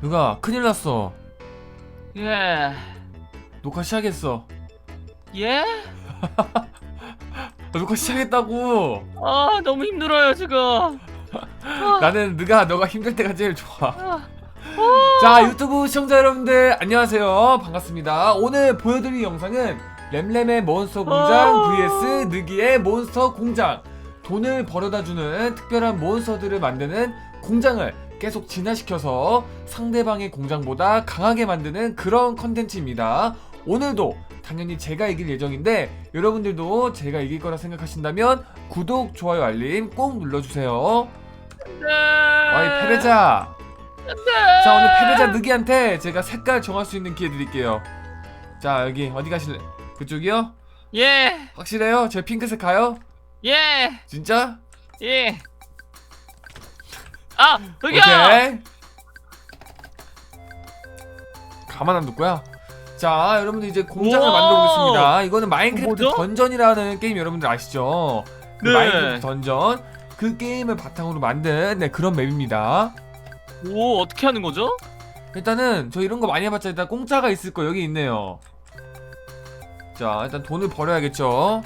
누가 큰일 났어. 예. 녹화 시작했어. 예? 아, 녹화 시작했다고. 아 너무 힘들어요 지금. 아, 나는 네가 너가 힘들 때가 제일 좋아. 아, 자 유튜브 시청자 여러분들 안녕하세요 반갑습니다 오늘 보여드릴 영상은 램램의 몬스터 공장 어. vs 느기의 몬스터 공장 돈을 벌어다주는 특별한 몬스터들을 만드는 공장을 계속 진화시켜서 상대방의 공장보다 강하게 만드는 그런 컨텐츠입니다 오늘도 당연히 제가 이길 예정인데 여러분들도 제가 이길 거라 생각하신다면 구독, 좋아요, 알림 꼭 눌러주세요 네. 와이 패배자 네. 자 오늘 패배자 느기한테 제가 색깔 정할 수 있는 기회 드릴게요 자 여기 어디 가실래 그쪽이요? 예. 확실해요? 제 핑크색 가요? 예. 진짜? 예. 아 여기요. 오케이 가만 안 둘 거야 자 여러분들 이제 공장을 우와! 만들어 보겠습니다 이거는 마인크래프트 뭐죠? 던전이라는 게임 여러분들 아시죠? 그 네. 마인크래프트 던전 그 게임을 바탕으로 만든 네, 그런 맵입니다 오 어떻게 하는 거죠? 일단은 저 이런 거 많이 해봤자 일단 공짜가 있을 거 여기 있네요. 자 일단 돈을 벌어야겠죠.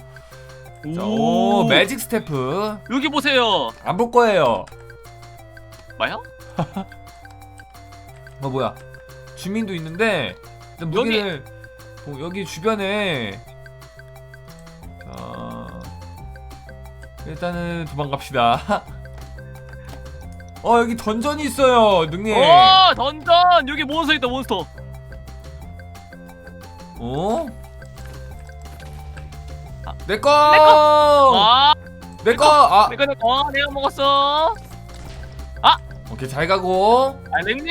자, 오 매직 스태프 여기 보세요. 안 볼 거예요. 뭐야? 어 뭐야? 주민도 있는데 일단 여기- 무기를 어, 여기 주변에 어, 일단은 도망갑시다. 어 여기 던전이 있어요, 능님. 오 던전 여기 몬스터 있다 몬스터. 어? 아, 내 거! 아내 거! 아, 내가 내가 어, 내가 먹었어. 오케이 잘 가고. 아 랭님.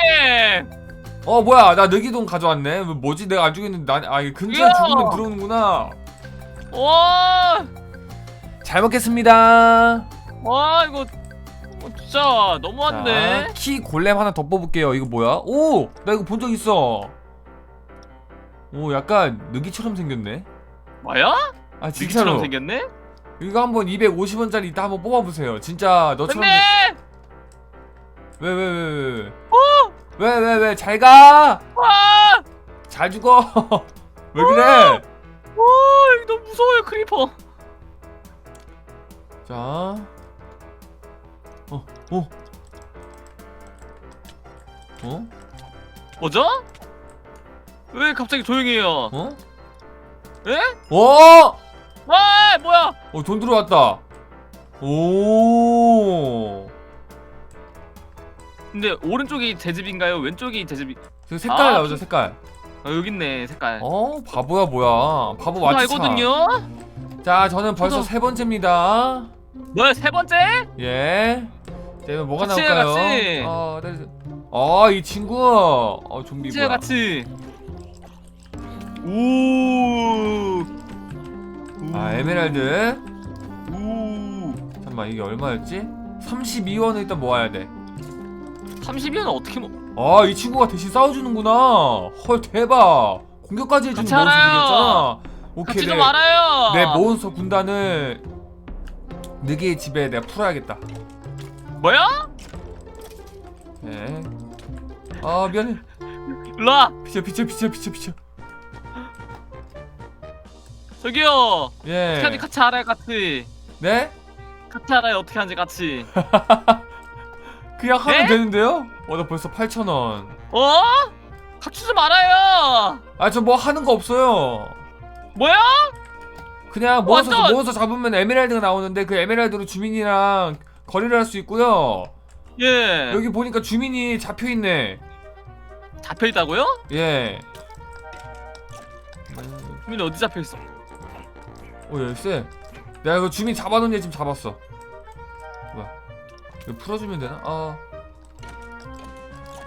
어 뭐야 나 느기돈 가져왔네 뭐, 뭐지 내가 안 죽였는데 난아 이거 근처에 이야! 죽으면 들어오는구나 와. 잘 먹겠습니다 와 이거 어, 진짜 너무한데. 자, 키 골렘 하나 더 뽑을게요 이거 뭐야 오 나 이거 본 적 있어 오 약간 느기처럼 생겼네 뭐야? 아 진짜로 생겼네? 이거 한번 250원짜리 이따 한번 뽑아보세요 진짜 너처럼 랭 님. 왜왜 왜 왜 왜 왜 잘 가 와. 잘 죽어 왜 그래 와 이거 너무 무서워요 크리퍼. 자 어, 어. 어? 뭐죠? 왜 갑자기 조용해요? 어? 에? 어? 와 뭐야? 어, 돈 들어왔다. 오. 근데 오른쪽이 제 집인가요? 왼쪽이 제 집이? 저 색깔 아, 나오죠, 피- 색깔. 아 여기 있네 색깔. 어, 바보야, 뭐야. 바보 저도 맞지? 알거든요. 자, 저는 벌써 저도- 세 번째입니다. 뭐야 세 번째? 예. 자, 이거 뭐가 같이 나올까요? 같이. 어, 네. 어, 이 친구. 어, 좀비 해, 뭐야? 같이. 오. 아, 에메랄드. 오. 잠깐만, 이게 얼마였지? 32원을 일단 모아야 돼. 30이면 어떻게 먹? 아, 이 친구가 대신 싸워주는구나. 헐, 대박. 공격까지 해주는 같이 알아요. 오케이, 같이 좀 네. 알아요. 내 몬스터 군단을 느기의 집에 내가 풀어야겠다. 뭐야? 예. 아 미안해. 일로 와. 비켜 비켜 비켜 비켜 비켜. 저기요. 어떻게 예. 하는지 같이 알아요 같이. 네? 같이 알아요 어떻게 하는지 같이. 그냥 하면 네? 되는데요? 어 나 벌써 8천 원. 어? 같이 좀 알아요. 아 저 뭐 하는 거 없어요. 뭐야? 그냥 몬스터 완전- 몬스터 잡으면 에메랄드가 나오는데 그 에메랄드로 주민이랑 거래를 할 수 있고요. 예. 여기 보니까 주민이 잡혀 있네. 잡혀 있다고요? 예. 주민 어디 잡혀 있어? 오 열쇠. 내가 이거 주민 잡아놓은 얘 지금 잡았어. 이거 풀어주면 되나? 아.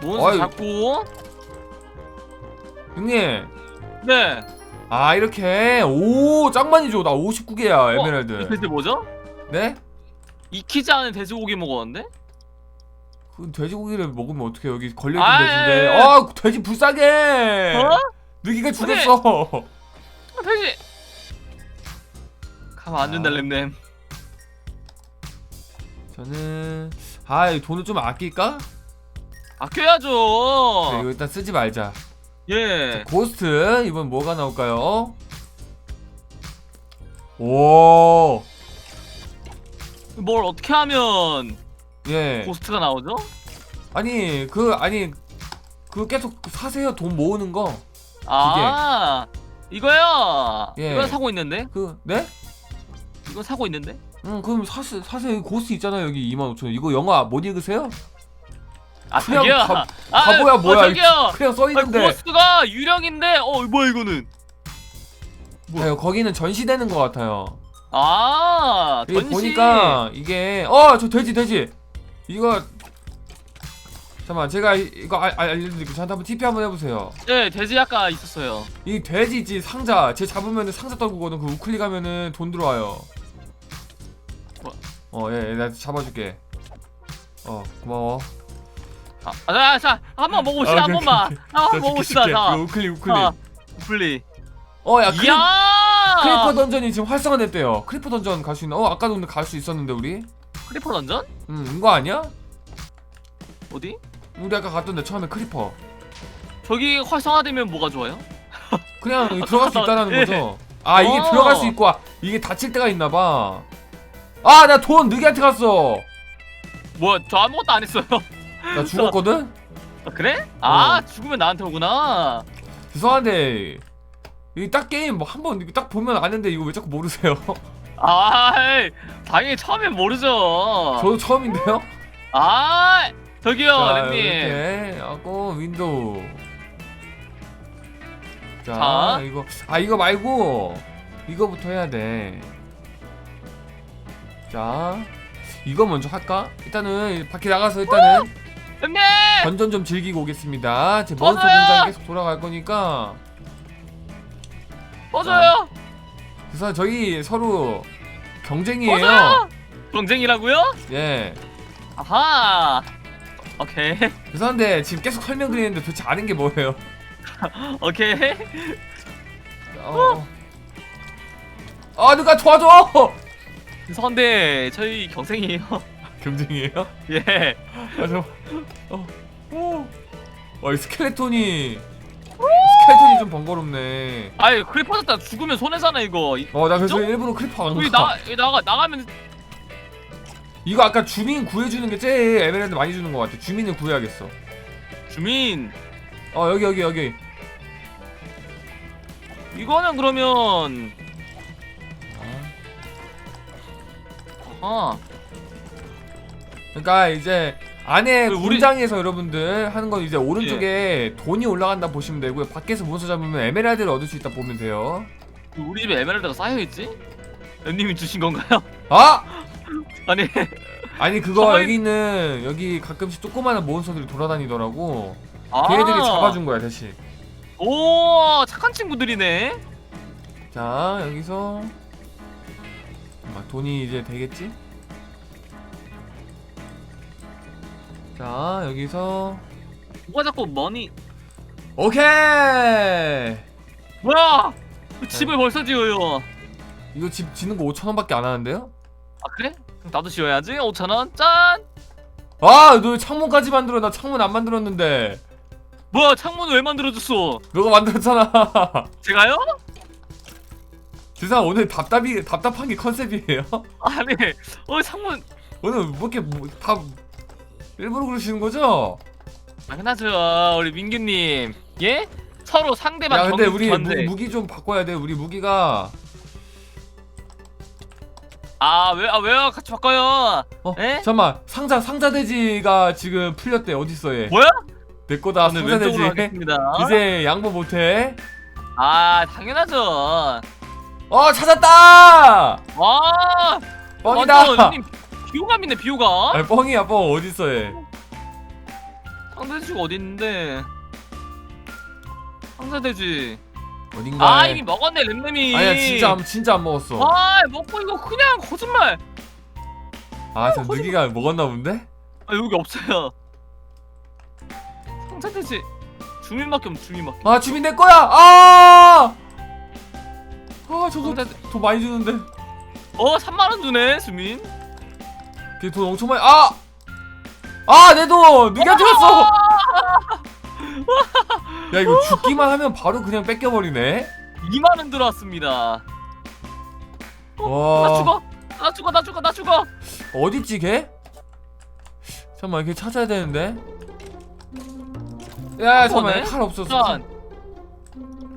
어이. 잡고. 형님. 네. 아 이렇게 오짱 많이 줘나 59개야 에메랄드 이 돼지 뭐죠? 네? 익히지 않은 돼지고기 먹었는데? 그 돼지고기를 먹으면 어떻게 여기 걸려있는 아, 돼지인데 예, 예. 아 돼지 불쌍해 어? 느기가 죽였어 아, 돼지. 가만 안 된다 아. 램램. 저는 아, 이 돈을 좀 아낄까? 아껴야죠. 네, 이거 일단 쓰지 말자. 예. 고스트 이번 뭐가 나올까요? 오, 뭘 어떻게 하면 예. 고스트가 나오죠? 아니 그 아니 그 계속 사세요 돈 모으는 거. 아 이거요. 예. 이건 사고 있는데. 그 네? 이건 사고 있는데. 응 그럼 사세 사세요 고스트 있잖아요 여기 25,000원. 이거 영화 못 읽으세요? 아 그냥 저기요. 바- 아, 바보야, 뭐야, 어, 저기요. 그냥 써 아, 있는데. 고스트가 유령인데 어 뭐야 이거는? 자, 거기는 전시되는 것 같아요. 아 전시. 보니까 이게 어 저 돼지 돼지 이거 잠깐만 제가 이- 이거 알, 알- 알려드릴게요 저한테 한번 TP 한번 해보세요 네 돼지 아까 있었어요. 이 돼지지 상자 쟤 잡으면 상자 떨구거든 그 우클릭 하면은 돈 들어와요 뭐? 어예 내가 잡아줄게 어 고마워 아, 자, 자, 한번 먹어봅시다, 아, 한 번만. 한번 자, 먹어봅시다, 줄게, 자. 우클릭 우클릭 아, 플리. 어 야 크리, 이야! 크리퍼 던전이 지금 활성화됐대요 크리퍼 던전 갈 수 있나 어 아까도 근데 갈 수 있었는데 우리 크리퍼 던전? 음 이거 아니야? 어디? 우리 아까 갔던데 처음에 크리퍼 저기 활성화되면 뭐가 좋아요? 그냥 들어갈 수 있다는 예. 거죠. 아 이게 어. 들어갈 수 있고 아, 이게 닫힐 때가 있나 봐. 아 나 돈 느기한테 갔어. 뭐야, 저 아무것도 안 했어요. 나 죽었거든. 아, 그래? 아, 어. 죽으면 나한테 오구나. 죄송한데 이딱 게임 뭐 한번 이거 딱 보면 아는데 이거 왜 자꾸 모르세요? 아, 에이, 당연히 처음엔 모르죠. 저도 처음인데요. 아, 저기요, 자, 랜님. 이렇게 하고 윈도우. 자, 자. 이거 아 이거 말고 이거부터 해야 돼. 자 이거 먼저 할까? 일단은 밖에 나가서 일단은 랜님! 던전 좀 즐기고 오겠습니다. 제 몬스터. 공장 계속 돌아갈 거니까. 꺼져요! 그래서 저희 서로 경쟁이에요. 꺼져요! 경쟁이라고요? 예. 아하. 오케이. 죄송한데 지금 계속 설명드리는데 도대체 아는 게 뭐예요? 오케이. 어. 아 누가 도와줘! 죄송한데, 저희 경쟁이에요. 경쟁이에요? 예. 아 저. 어. 오. 와 이 스켈레톤이 스켈레톤이 좀 번거롭네. 아이, 크리퍼 졌다 죽으면 손해잖아, 이거. 이- 어 나 그래서 진짜? 일부러 크리퍼 안 여기 가. 나, 여기 나가, 나가면 이거 아까 주민 구해주는 게 제일 에메랄드 많이 주는 것 같아. 주민을 구해야겠어. 주민. 어 여기 여기 여기. 이거는 그러면 아 그러니까 이제 안에 그 우리- 공장에서 여러분들 하는 건 이제 오른쪽에 돈이 올라간다 보시면 되고요. 밖에서 몬스터 잡으면 에메랄드를 얻을 수 있다 보면 돼요. 우리 집에 에메랄드가 쌓여 있지? 엠님이 주신 건가요? 아! 아니 아니 그거 가만히- 여기는 여기 가끔씩 조그마한 몬스터들이 돌아다니더라고. 아 걔네들이 잡아준 거야 대신. 오 착한 친구들이네. 자 여기서 막 돈이 이제 되겠지? 자 여기서 누가 자꾸 머니 오케이 뭐야? 그 네. 집을 벌써 지어요. 이거 집 짓는 거 5천 원밖에 안 하는데요? 아 그래? 그럼 나도 지어야지. 5천 원. 짠. 아너 왜 창문까지 만들어 나 창문 안 만들었는데 뭐야 창문을 왜 만들어줬어? 너가 만들었잖아 제가요? 세상 오늘 답답이 답답한 게 컨셉이에요? 아니 어 창문 오늘 뭐 이렇게 뭐, 다 일부러 그러시는 거죠? 당연하죠 우리 민규님 예? 서로 상대방 야 근데 경- 우리 견제. 무, 무기 좀 바꿔야 돼 우리 무기가 아, 왜, 아, 왜요? 같이 바꿔요. 어 에? 잠깐만 상자 상자 돼지가 지금 풀렸대 어딨어 얘? 뭐야? 내 거다 상자 돼지. 이제 양보 못해 아, 당연하죠. 어 찾았다 와, 뻥이다 완전 형님 비호감이네, 비호감. 아니 뻥이야 뻥 어딨어 얘 상대주가 어디 있는데? 상대돼지. 어딘가에 아, 이미 먹었네, 램램이. 아니야 진짜 안- 진짜 안 먹었어 아, 먹고 이거 그냥 거짓말. 아저 느기가 먹었나 본데? 아, 여기 없어요. 상대돼지. 주민밖에 없, 주민밖에. 아 주민 내 거야 아! 아 저거 상대, 돈 많이 주는데 어, 3만 원 주네, 주민. 걔 돈 엄청 많이 아! 아 내돈 누구한테 갔어? 야 이거 죽기만 하면 바로 그냥 뺏겨버리네 2만 원 들어왔습니다. 나와 죽어. 나 죽어. 나 죽어. 나 죽어. 어딨지 걔? 잠깐만 걔 찾아야 되는데 야 잠깐만? 칼 없었어 일단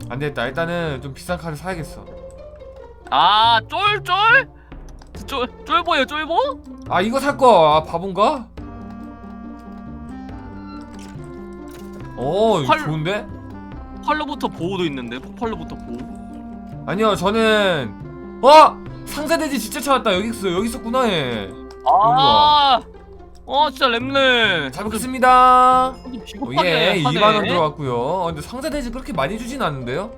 안되겠다 일단은 좀 비싼 칼을 사야겠어 아 쫄쫄. 쫄 쫄보예요 쫄보? 아 이거 살 거 아 바본가? 어 이거 활- 좋은데? 폭발로부터 보호도 있는데 폭발로부터 보호. 아니요 저는 어! 상자돼지 진짜 찾았다 여기 있어 여기 있었구나 얘 아. 어 진짜 램램. 잘 먹겠습니다 완전 어, 예 하네. 2만 원 들어갔고요 어, 근데 상자돼지 그렇게 많이 주진 않는데요?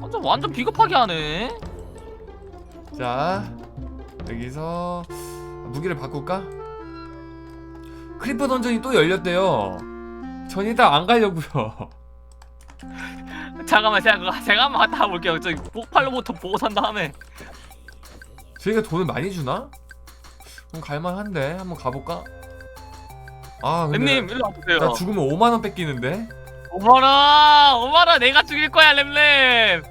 완전 완전 비겁하게 하네. 자 여기서 무기를 바꿀까? 크리퍼 던전이 또 열렸대요 전 일단 안 가려고요 잠깐만 제가 제가 한번 갔다 와볼게요. 저기 폭발로부터 보호 산 다음에. 저희가 돈을 많이 주나? 그럼 갈만한데 한번 가볼까? 아 근데 램님 일로 와보세요. 나 죽으면 5만원 뺏기는데? 5만 원, 5만 원 내가 죽일 거야 램램.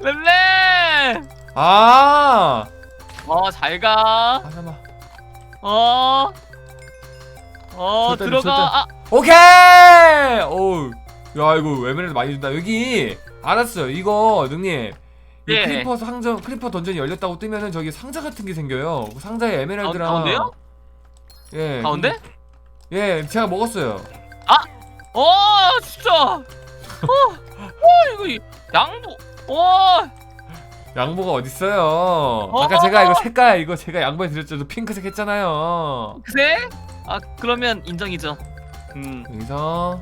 램램. 아! 어 잘 가. 아 잠깐만 어. 어 절대, 들어가. 아 오케이! 어우 야 이거 에메랄드 많이 준다 여기 알았어요 이거 능님 이 예. 크리퍼 상점 크리퍼 던전이 열렸다고 뜨면은 저기 상자 같은 게 생겨요 그 상자에 에메랄드랑 가운데요? 예 가운데? 그- 예 제가 먹었어요 어 진짜. 어, 어 이거 이- 양보. 어. 양보가 어딨어요 아까 제가 이거 색깔 이거 제가 양보해 드렸죠 저 핑크색 했잖아요 그래? 아 그러면 인정이죠. 음. 여기서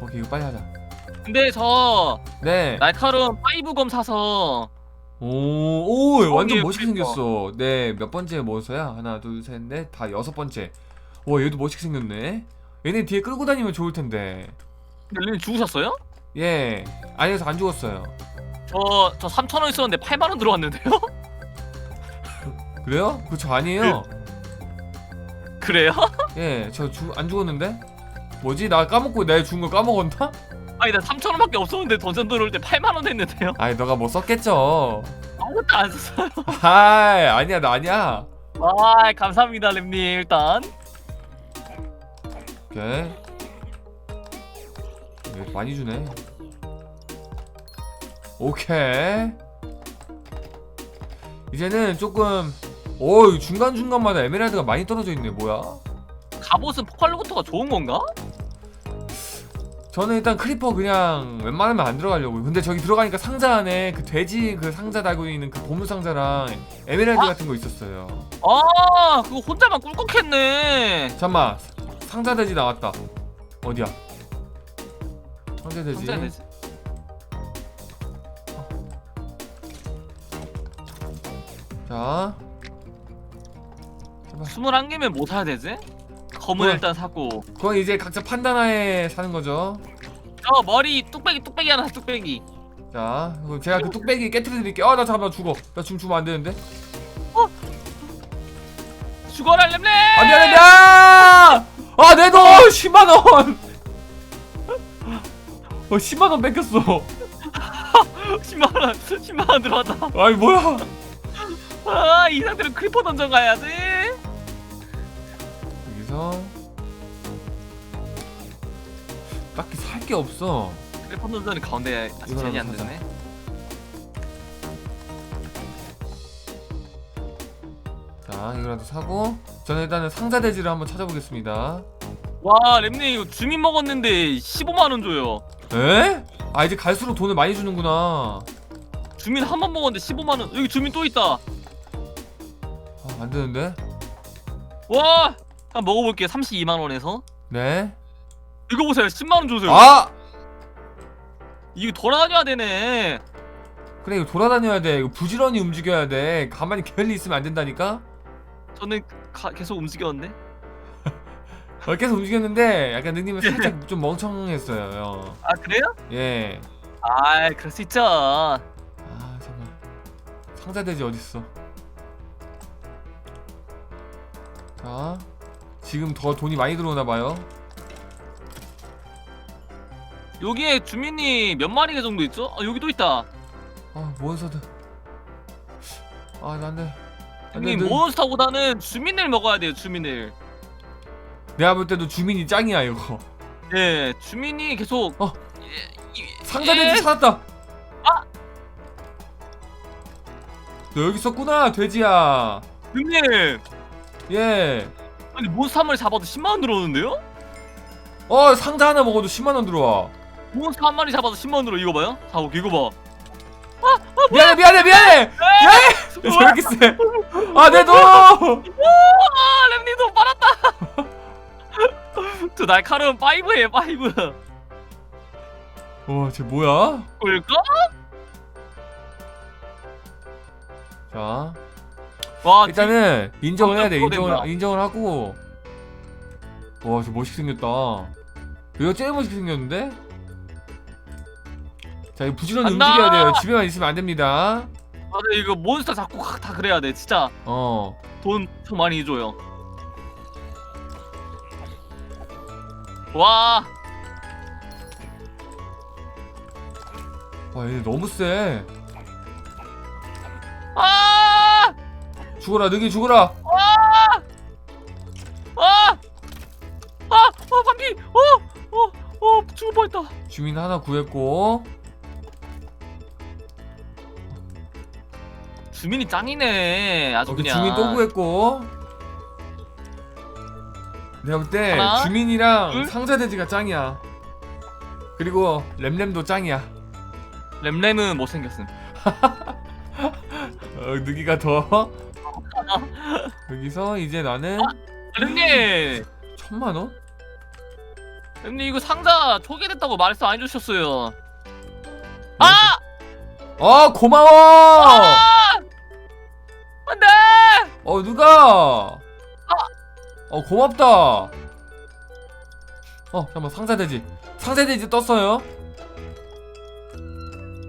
오케이 이거 빨리 하자 근데 저 네 날카로운 파이브검 사서 오, 오 완전 거기에 멋있게. 생겼어. 네, 몇 번째 모서야? 하나, 둘, 셋, 넷, 다 여섯 번째. 와, 얘도 멋있게 생겼네. 얘네 뒤에 끌고 다니면 좋을 텐데. 렐님 죽으셨어요? 예, 아니어서 안 죽었어요. 저 저 3천 원 있었는데 8만 원 들어왔는데요? 그래요? 그 저 아니에요. 그래요? 예, 저 안 죽었는데? 뭐지? 나 까먹고 내 죽은 거 까먹었나? 아니 나 3천 원밖에 없었는데 던전 들어올 때 8만 원 했는데요? 아니, 너가 뭐 썼겠죠. 아무것도 안 썼어요. 아이, 아니야, 나 아니야. 아 감사합니다 램님 일단. 오케이. 예, 많이 주네. 오케이. 이제는 조금 오 중간 중간마다 에메랄드가 많이 떨어져 있네. 뭐야? 갑옷은 폭발로부터가 좋은 건가? 저는 일단 크리퍼 그냥 웬만하면 안 들어가려고요. 근데 저기 들어가니까 상자 안에 그 돼지 그 상자 달고 있는 그 보물 상자랑 에메랄드 아? 같은 거 있었어요. 아 그거 혼자만 꿀꺽했네. 잠만 상자 돼지 나왔다. 어디야? 상자 돼지. 혼자 되지. 자. 제발. 21개면 뭐 사야 되지? 검은 뭐야? 일단 사고 그건 이제 각자 판단하에 사는 거죠. 저 머리 뚝배기 뚝배기 하나 사, 뚝배기 자, 그럼 제가 그 뚝배기 깨트려 드릴게요. 아, 나 잠깐만 죽어. 나 지금 죽으면 안 되는데. 죽어라 램램 안 돼, 안 돼! 아! 아, 내 돈! 10만 원! 어, 10만 원 뺏겼어. 10만원 10만원 들어왔다 아이, 뭐야? 아 이 상태로 크리퍼 던전 가야지 여기서 딱히 살 게 없어. 크리퍼 던전이 가운데 이거라도 제니 안 사자. 되네 자, 이거라도 사고 저는 일단은 상자 대지를 한번 찾아보겠습니다. 와 램님 이거 주민 먹었는데 15만 원 줘요 에? 아, 이제 갈수록 돈을 많이 주는구나. 주민 한 번 먹었는데 15만 원 여기 주민 또 있다 아, 안 되는데? 와! 한번 먹어볼게요. 32만 원에서. 네. 이거 보세요. 10만 원 주세요. 아! 이거 돌아다녀야 되네. 그래 이거 돌아다녀야 돼. 이거 부지런히 움직여야 돼. 가만히 게을리 있으면 안 된다니까? 저는 가, 계속 움직였는데? 어, 계속 움직였는데 약간 능님은 살짝 좀 멍청했어요 아 그래요? 예. 아 그럴 수 있죠. 아 잠깐 상자 돼지 어딨어 자 지금 더 돈이 많이 들어오나 봐요 여기에 주민이 몇 마리가 정도 있죠? 아 여기 또 있다. 아 몬스터들 아 나는 형님 너- 몬스터보다는 주민을 먹어야 돼요. 주민을. 내가 볼 때도 주민이 짱이야 이거 네, 주민이 계속 어. 예, 이- 상자돼지 예, 찾았다 너 여기 있었구나 돼지야 형님. 예. 아니 몬스터 한 마리 잡아도 10만 원 들어오는데요? 어 상자 하나 먹어도 10만 원 들어와 몬스터 한 마리 잡아도 10만 원 들어. 이거 봐요. 사고 이거 봐. 미안해 미안해 미안해 미안해 왜 이렇게 세 아내 돈 아, 랩님 돈 빨았다. 저 날카로운 파이브예요, 파이브. 와쟤 뭐야 뭘까? 자 와, 일단은 인정을 해야 돼 인정을. 인정을 하고 와 저 멋있게 생겼다 이거 제일 멋있게 생겼는데 자 이거 부지런히 간다! 움직여야 돼요 집에만 있으면 안 됩니다 맞아 이거 몬스터 잡고 다 그래야 돼. 진짜 어돈좀 많이 줘요. 와, 와, 얘 너무 세. 아, 죽어라, 능이 죽어라. 아, 아, 아, 반피, 어, 어, 어, 죽을 뻔했다. 주민 하나 구했고. 주민이 짱이네. 아주 여기 그냥. 주민 또 구했고. 내가 볼 때 하나, 주민이랑 둘. 상자 돼지가 짱이야. 그리고 램램도 짱이야. 램램은 못 생겼음. 어, 느기가 더. 여기서 이제 나는 램님, 천만 원? 램님 이거 상자 초기됐다고 말씀 안 해주셨어요. 아, 어, 고마워. 아, 안돼. 어, 누가? 어, 고맙다. 어, 잠깐만 상자 돼지. 상자 돼지 떴어요.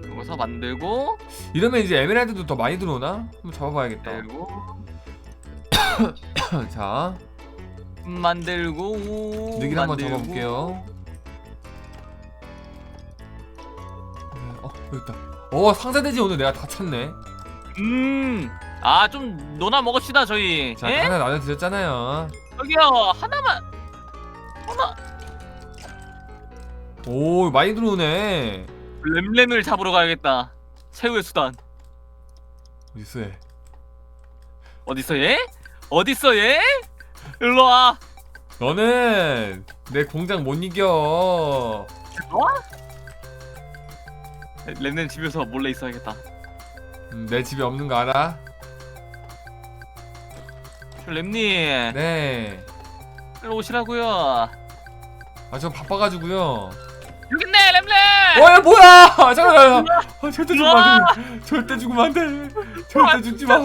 여기서 만들고, 이러면 이제 에메랄드도 더 많이 들어오나? 한번 잡아봐야겠다. 만들고, 자, 만들고. 느기를 한번 만들고. 잡아볼게요. 네, 어, 여기 있다. 어, 상자 돼지 오늘 내가 다 찾네. 음, 아 좀 노나 먹읍시다 저희. 자, 예? 하나 나눠드렸잖아요. 여기요 하나만. 하나. 오, 많이 들어오네. 램램을 잡으러 가야겠다. 최후의 수단. 어딨어, 얘? 어딨어 얘? 어딨어 얘? 일로 와. 너는 내 공장 못 이겨. 뭐? 램램 집에서 몰래 있어야겠다. 음, 내 집에 없는 거 알아? 저 램님, 네. 일로 오시라고요. 아, 저 바빠가지고요. 여기 있네 램램. 어, 얘 뭐야! 아, 잠깐만. 아, 절대 죽으면 안 돼. 절대 죽으면 안 돼. 절대 죽지 마.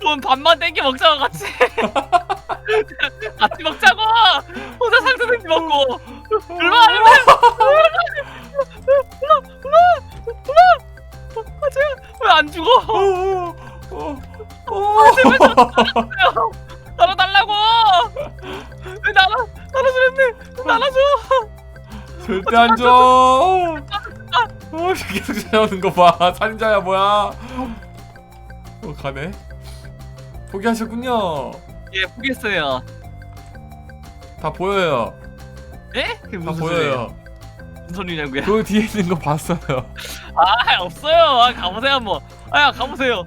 돈 반만 땡겨 먹자고 같이. 같이 먹자고. 혼자 상태생기 먹고. 일로 와 램램. 왜안 죽어? 어, 어, 어. 나눠 달라고. 왜 나눠 나눠 주는데 나눠 줘. 절대 안 줘. 어, 계속 찾아오는 거 봐. 살인자야 뭐야? 어, 가네. 포기하셨군요. 예 포기했어요. 다 보여요. 예? 그게 다 무슨 소리예요? 보여요. 무슨 소리냐고요? 그 뒤에 있는 거 봤어요. 아 없어요. 아, 가보세요 한번. 아야 가보세요.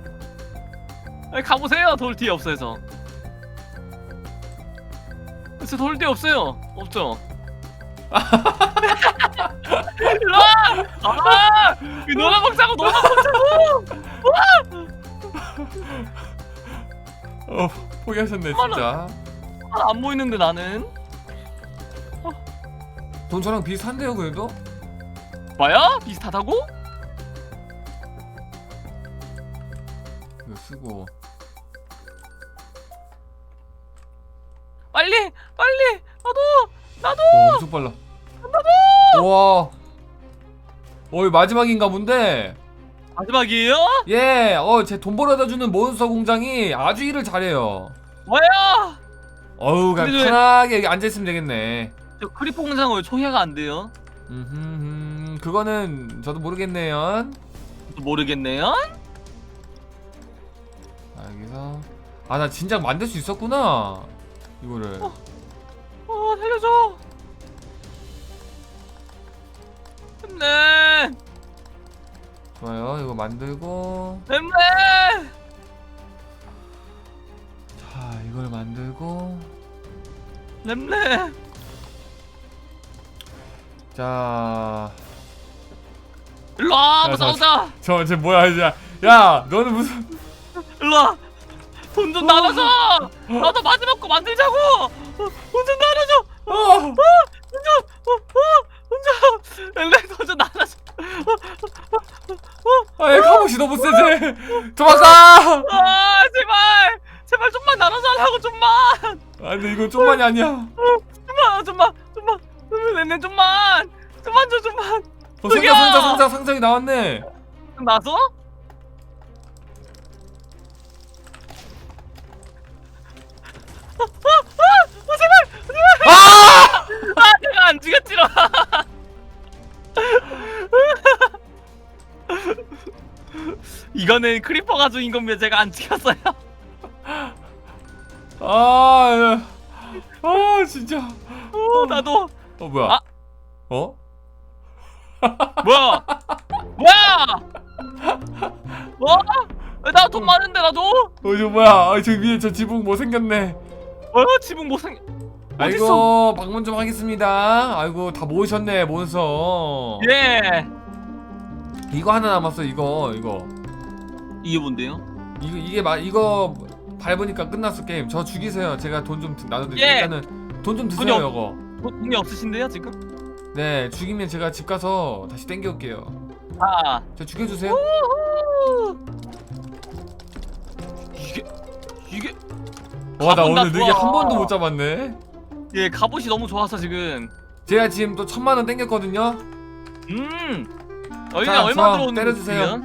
아, 가보세요. 돌 뒤에 없어요 저. 저 돌 뒤에 없어요. 없죠. 일로 와! 아! 이 노나 먹자고 노나 먹자고! 어, 포기하셨네 진짜. 아, 안 보이는데 나는. 돈 저랑 비슷한데요 그래도? 뭐야? 비슷하다고? 이거 쓰고. 빨리 빨리 나도 나도 오, 엄청 빨라. 나도. 와. 어, 이 마지막인가 본데. 마지막이에요? 예, 어, 제 돈 벌어다 주는 몬스터 공장이 아주 일을 잘해요. 뭐야? 어우, 그냥 근데 왜- 편하게 여기 앉아 있으면 되겠네. 저 크리포 공장은 왜 초기화가 안 돼요? 음, 그거는 저도 모르겠네요. 모르겠네요. 아, 여기서 아, 나 진작 만들 수 있었구나. 이거를. 어 살려줘. 네. 좋아요. 이거 만들고 네. 자, 이걸 만들고 렘렘. 자, 일로 와, 야, 뭐 저- 싸우자. 저, 저 뭐야, 이제. 야, 너는 무슨 일로 와. 돈 좀 나눠줘. 나도 마지막 거 만들자고. 나눠줘. 어! 어, 어, 돈 좀. 렘렘 돈좀 나눠줘. 아, 얘 카봇이 너무 세지. 도망가! 아 제발. 제발 좀만 나눠달라고 좀만. 아, 근데 이건 좀만이 아니야. 좀만 좀만 좀만. 렘렘 좀만. 좀만 줘 좀만. 어, 상자, 저기요! 상자, 상자, 상자이 나왔네. 나서? 아! 아 내가 안 죽였지롱 이거는 크리퍼가 죽인 겁니다 제가 안 죽였어요 아, 아, 진짜. 어, 나도 어, 뭐야? 아. 어? 뭐야 뭐야 뭐? 나돈 많은데 나도 어, 저 뭐야? 아, 저 위에 저 지붕 뭐 생겼네. 어 지붕 못생 아이고, 방문 좀 하겠습니다. 아이고, 다 모으셨네, 몬스터. 예 이거 하나 남았어, 이거, 이거. 이게 뭔데요? 이거 이게 막 이거 밟으니까 끝났어 게임. 저 죽이세요. 제가 돈 좀 나눠드릴게요. 예. 일단은 돈좀 돈이 드세요, 없- 이거. 돈- 돈이 없으신데요 지금? 네, 죽이면 제가 집 가서 다시 땡겨올게요. 아 저 죽여주세요. 우후. 이게 이게 와, 나 가본 나 오늘 느기 좋아. 한 번도 못 잡았네. 예 갑옷이 너무 좋아서 지금 제가 지금 또 천만 원 땡겼거든요. 음 자, 얼마 저 들어오는 때려주세요. 거예요?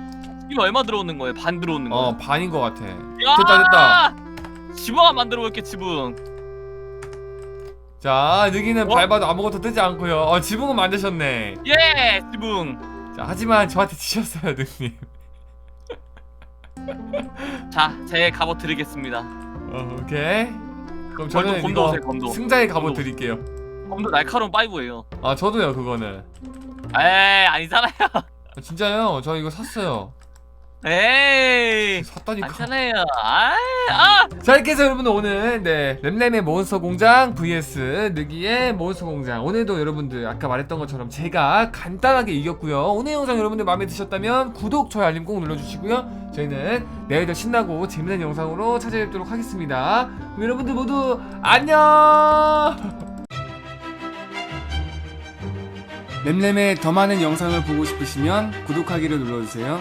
이거 얼마 들어오는 거예요? 반 들어오는 거. 어, 반인 것 같아. 야! 됐다, 됐다. 지붕아 만들어 볼게 지붕. 자, 느기는 어? 밟아도 아무것도 뜨지 않고요. 어, 지붕은 만드셨네. 예 지붕. 자, 하지만 저한테 지셨어요, 느님. 자제 갑옷 드리겠습니다. 어, 오케이. 그럼 저는 검도 검도 이거 오세요 검도. 승자의 갑옷 검도. 드릴게요. 검도 날카로운 파이브예요. 아, 저도요, 그거는. 에이 아니잖아요. 아, 진짜요? 저 이거 샀어요. 에이. 샀다니까. 아니잖아요. 아이 아. 자 이렇게 해서 여러분 오늘 네 램램의 몬스터 공장 vs 느기의 몬스터 공장. 오늘도 여러분들 아까 말했던 것처럼 제가 간단하게 이겼고요. 오늘 영상 여러분들 마음에 드셨다면 구독 좋아요 알림 꼭 눌러주시고요. 저희는 내일도 신나고 재밌는 영상으로 찾아뵙도록 하겠습니다. 그럼 여러분들 모두 안녕! 램램의 더 많은 영상을 보고 싶으시면 구독하기를 눌러주세요